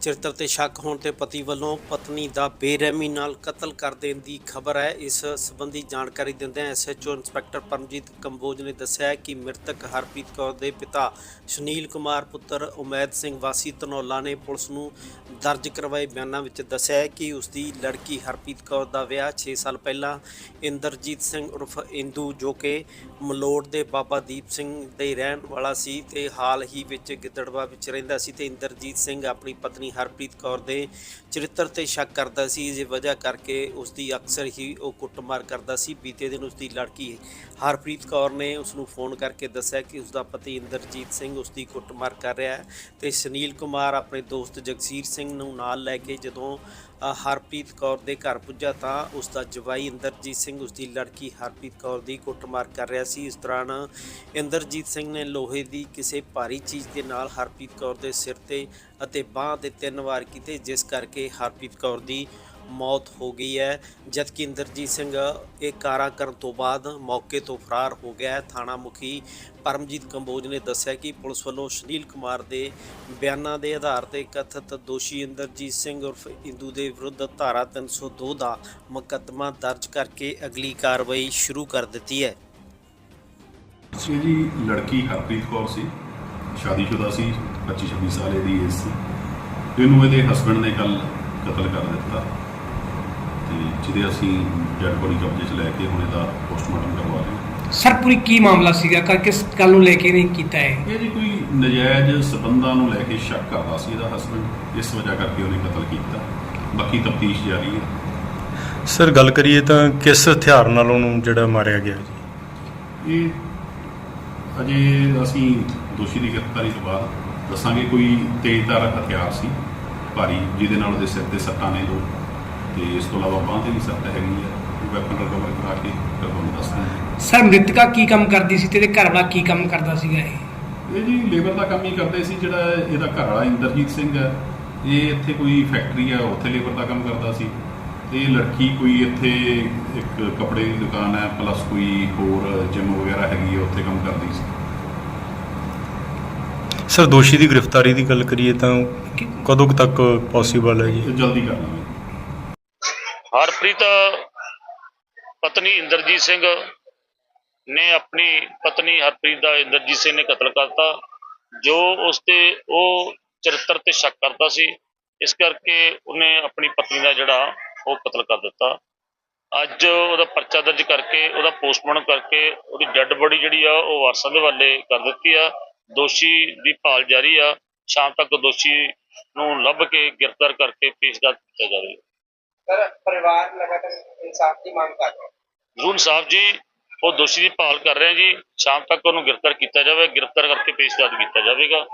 ਚਰਿੱਤਰ ਤੇ ਸ਼ੱਕ ਹੋਣ ਤੇ ਪਤੀ ਵੱਲੋਂ ਪਤਨੀ ਦਾ ਬੇਰਹਿਮੀ ਨਾਲ ਕਤਲ ਕਰ ਦੇਣ ਦੀ ਖਬਰ ਹੈ। ਇਸ ਸੰਬੰਧੀ ਜਾਣਕਾਰੀ ਦਿੰਦਿਆਂ ਐਸਐਚਓ ਇੰਸਪੈਕਟਰ ਪਰਮਜੀਤ ਕੰਬੋਜ ਨੇ ਦੱਸਿਆ ਕਿ ਮ੍ਰਿਤਕ ਹਰਪ੍ਰੀਤ ਕੌਰ ਦੇ ਪਿਤਾ ਸੁਨੀਲ ਕੁਮਾਰ ਪੁੱਤਰ ਉਮੈਦ ਸਿੰਘ ਵਾਸੀ ਧਨੌਲਾ ਨੇ ਪੁਲਿਸ ਨੂੰ ਦਰਜ ਕਰਵਾਏ ਬਿਆਨਾਂ ਵਿੱਚ ਦੱਸਿਆ ਕਿ ਉਸ ਦੀ ਲੜਕੀ ਹਰਪ੍ਰੀਤ ਕੌਰ ਦਾ ਵਿਆਹ 6 ਸਾਲ ਪਹਿਲਾਂ ਇੰਦਰਜੀਤ ਸਿੰਘ ਉਰਫ ਇੰਦੂ ਜੋ ਕਿ ਮਲੋੜ ਦੇ ਬਾਬਾ ਦੀਪ ਸਿੰਘ ਦੇ ਰਹਿਣ ਵਾਲਾ ਸੀ ਤੇ ਹਾਲ ਹੀ ਵਿੱਚ ਗਿੱਦੜਵਾ ਵਿੱਚ ਰਹਿੰਦਾ ਸੀ ਤੇ ਇੰਦਰਜੀਤ ਸਿੰਘ ਆਪਣੀ ਪਤਨੀ ਹਰਪ੍ਰੀਤ ਕੌਰ ਦੇ ਚਰਿੱਤਰ ਤੇ ਸ਼ੱਕ ਕਰਦਾ ਸੀ, ਜਿਸ ਵਜ੍ਹਾ ਕਰਕੇ ਉਸ ਦੀ ਅਕਸਰ ਹੀ ਉਹ ਕੁੱਟਮਾਰ ਕਰਦਾ ਸੀ। ਬੀਤੇ ਦਿਨ ਉਸ ਦੀ ਲੜਕੀ ਹਰਪ੍ਰੀਤ ਕੌਰ ਨੇ ਉਸ ਨੂੰ ਫੋਨ ਕਰਕੇ ਦੱਸਿਆ ਕਿ ਉਸ ਦਾ ਪਤੀ ਇੰਦਰਜੀਤ ਸਿੰਘ ਉਸ ਦੀ ਕੁੱਟਮਾਰ ਕਰ ਰਿਹਾ ਹੈ ਤੇ ਸੁਨੀਲ ਕੁਮਾਰ ਆਪਣੇ ਦੋਸਤ ਜਗਸੀਰ ਸਿੰਘ ਨੂੰ ਨਾਲ ਲੈ ਕੇ ਜਦੋਂ ਹਰਪ੍ਰੀਤ ਕੌਰ ਦੇ ਘਰ ਪੁੱਜਾ ਤਾਂ ਉਸ ਦਾ ਜਵਾਈ ਇੰਦਰਜੀਤ ਸਿੰਘ ਉਸ ਦੀ ਲੜਕੀ ਹਰਪ੍ਰੀਤ ਕੌਰ ਦੀ ਕੁੱਟਮਾਰ ਕਰ ਰਿਹਾ ਸੀ। ਇਸ ਦੌਰਾਨ ਇੰਦਰਜੀਤ ਸਿੰਘ ਨੇ ਲੋਹੇ ਦੀ ਕਿਸੇ ਭਾਰੀ ਚੀਜ਼ ਦੇ ਨਾਲ ਹਰਪ੍ਰੀਤ ਕੌਰ ਦੇ ਸਿਰ ਤੇ ਅਤੇ ਬਾਹ ਤੇ ਤਿੰਨ ਵਾਰ ਕੀਤੇ, ਜਿਸ ਕਰਕੇ ਹਰਪ੍ਰੀਤ ਕੌਰ ਦੀ ਮੌਤ ਹੋ ਗਈ ਹੈ। ਜਦਕਿ ਇੰਦਰਜੀਤ ਸਿੰਘ ਇਹ ਕਾਰਾ ਕਰਨ ਤੋਂ ਬਾਅਦ ਮੌਕੇ ਤੋਂ ਫਰਾਰ ਹੋ ਗਿਆ ਹੈ। ਥਾਣਾ ਮੁਖੀ ਪਰਮਜੀਤ ਕੰਬੋਜ ਨੇ ਦੱਸਿਆ ਕਿ ਪੁਲਿਸ ਵੱਲੋਂ ਸੁਨੀਲ ਕੁਮਾਰ ਦੇ ਬਿਆਨਾਂ ਦੇ ਆਧਾਰ ਤੇ ਕਥਿਤ ਦੋਸ਼ੀ ਇੰਦਰਜੀਤ ਸਿੰਘ ਉਰਫ ਇੰਦੂ ਦੇ ਵਿਰੁੱਧ ਧਾਰਾ 302 ਦਾ ਮੁਕੱਦਮਾ ਦਰਜ ਕਰਕੇ ਅਗਲੀ ਕਾਰਵਾਈ ਸ਼ੁਰੂ ਕਰ ਦਿੱਤੀ ਹੈ। ਸੀ ਜੀ ਲੜਕੀ ਹਰਪ੍ਰੀਤ ਕੌਰ ਸੀ। ਸ਼ਾਦੀशुदा ਸੀ। 25 26 ਸਾਲ ਦੀ ਏਜ ਸੀ ਇਹਨੂੰ ਇਹਦੇ ਹਸਬੰਡ ਨੇ ਕੱਲ ਕਤਲ ਕਰ ਦਿੱਤਾ। ਜਿਹਦੇ ਅਸੀਂ ਡੈਡ ਬੋਡੀ ਕਬਜ਼ੇ 'ਚ ਲੈ ਕੇ ਹੁਣ ਇਹਦਾ ਪੋਸਟਮਾਰਟਮ ਕਰਵਾ ਰਹੇ ਹਾਂ। ਸਰ ਪੂਰੀ ਕੀ ਮਾਮਲਾ ਸੀਗਾ? ਕਰ ਕਿਸ ਗੱਲ ਨੂੰ ਲੈ ਕੇ ਨਹੀਂ ਕੀਤਾ ਹੈ ਇਹ ਜੀ ਕੋਈ ਨਜਾਇਜ਼ ਸਬੰਧਾਂ ਨੂੰ ਲੈ ਕੇ ਸ਼ੱਕ ਕਰਦਾ ਸੀ ਇਹਦਾ ਹਸਬੰਡ ਇਸ ਵਜ੍ਹਾ ਕਰਕੇ ਉਹਨੇ ਕਤਲ ਕੀਤਾ। ਬਾਕੀ ਤਫਤੀਸ਼ ਜਾਰੀ ਹੈ। ਸਰ ਗੱਲ ਕਰੀਏ ਤਾਂ ਕਿਸ ਹਥਿਆਰ ਨਾਲ ਉਹਨੂੰ ਜਿਹੜਾ ਮਾਰਿਆ ਗਿਆ ਜੀ? ਇਹ ਅਜੇ ਅਸੀਂ ਦੋਸ਼ੀ ਦੀ ਗ੍ਰਿਫਤਾਰੀ ਤੋਂ ਬਾਅਦ ਦੱਸਾਂਗੇ ਕੋਈ ਤੇਜ਼ਧਾਰ ਹਥਿਆਰ ਸੀ ਭਾਰੀ ਜਿਹਦੇ ਨਾਲ ਉਹਦੇ ਸਿਰ ਤੇ ਸੱਟਾਂ ਨੇ ਦੋ। ਤੇ ਇਸ ਤੋਂ ਇਲਾਵਾ ਬਾਂਹ ਤੇ ਵੀ ਸੱਟ ਹੈਗੀ ਹੈ ਵੈਪਨ ਰਿਕਵਰ ਕਰਾ ਕੇ ਫਿਰ ਤੁਹਾਨੂੰ ਦੱਸਦੇ ਸਰ ਮ੍ਰਿਤਕਾ ਕੀ ਕੰਮ ਕਰਦੀ ਸੀ ਤੇ ਇਹਦੇ ਘਰ ਵਾਲਾ ਕੀ ਕੰਮ ਕਰਦਾ ਸੀਗਾ ਇਹ? ਇਹ ਜੀ ਲੇਬਰ ਦਾ ਕੰਮ ਹੀ ਕਰਦੇ ਸੀ ਜਿਹੜਾ ਇਹਦਾ ਘਰ ਵਾਲਾ ਇੰਦਰਜੀਤ ਸਿੰਘ ਹੈ। ਇਹ ਇੱਥੇ ਕੋਈ ਫੈਕਟਰੀ ਹੈ ਉੱਥੇ ਲੇਬਰ ਦਾ ਕੰਮ ਕਰਦਾ ਸੀ। ਤੇ ਇਹ ਲੜਕੀ ਕੋਈ ਇੱਥੇ ਇੱਕ ਕੱਪੜੇ ਦੀ ਦੁਕਾਨ ਹੈ ਪਲੱਸ ਕੋਈ ਹੋਰ ਜਿਮ ਵਗੈਰਾ ਹੈਗੀ ਹੈ ਉੱਥੇ ਕੰਮ ਕਰਦੀ ਸੀ। ਸਰ ਦੋਸ਼ੀ ਦੀ ਗ੍ਰਿਫਤਾਰੀ ਦੀ ਗੱਲ ਕਰੀਏ ਤਾਂ ਕਦੋਂ ਕੁ ਤੱਕ ਪੋਸੀਬਲ ਹੈ ਜੀ? ਇਹ ਜਲਦੀ ਕਰ ਲਾਂਗੇ। ਹਰਪ੍ਰੀਤ ਪਤਨੀ ਇੰਦਰਜੀਤ ਸਿੰਘ ਨੇ ਆਪਣੀ ਪਤਨੀ ਹਰਪ੍ਰੀਤ ਦਾ ਇੰਦਰਜੀਤ ਸਿੰਘ ਨੇ ਕਤਲ ਕਰਤਾ ਜੋ ਉਸ ਤੇ ਉਹ ਚਰਿੱਤਰ ਤੇ ਸ਼ੱਕ ਕਰਦਾ ਸੀ, ਇਸ ਕਰਕੇ ਉਹਨੇ ਆਪਣੀ ਪਤਨੀ ਦਾ ਜਿਹੜਾ ਉਹ ਕਤਲ ਕਰ ਦਿੱਤਾ। ਅੱਜ ਉਹਦਾ ਪਰਚਾ ਦਰਜ ਕਰਕੇ, ਉਹਦਾ ਪੋਸਟਮਾਰਟਮ ਕਰਕੇ ਉਹਦੀ ਡੈੱਡ ਬੋਡੀ ਜਿਹੜੀ ਆ, ਉਹ ਵਾਰਸਾਂ ਦੇ ਹਵਾਲੇ ਕਰ ਦਿੱਤੀ ਆ। ਦੋਸ਼ੀ ਦੀ ਭਾਲ ਜਾਰੀ ਆ। ਸ਼ਾਮ ਤੱਕ ਦੋਸ਼ੀ ਨੂੰ ਲੱਭ ਕੇ ਗ੍ਰਿਫਤਾਰ ਕਰਕੇ ਪੇਸ਼ਦਾਰ ਕੀਤਾ ਜਾਵੇਗਾ। ਸਰ, ਪਰਿਵਾਰ ਲਗਾਤਾਰ ਇਨਸਾਫ ਦੀ ਮੰਗ ਕਰ ਰਿਹਾ ਜ਼ਰੂਰ ਸਾਹਿਬ ਜੀ, ਉਹ ਦੋਸ਼ੀ ਦੀ ਭਾਲ ਕਰ ਰਹੇ ਜੀ। ਸ਼ਾਮ ਤੱਕ ਉਹਨੂੰ ਗ੍ਰਿਫਤਾਰ ਕੀਤਾ ਜਾਵੇ। ਗ੍ਰਿਫਤਾਰ ਕਰਕੇ ਪੇਸ਼ਦਾਰ ਕੀਤਾ ਜਾਵੇਗਾ।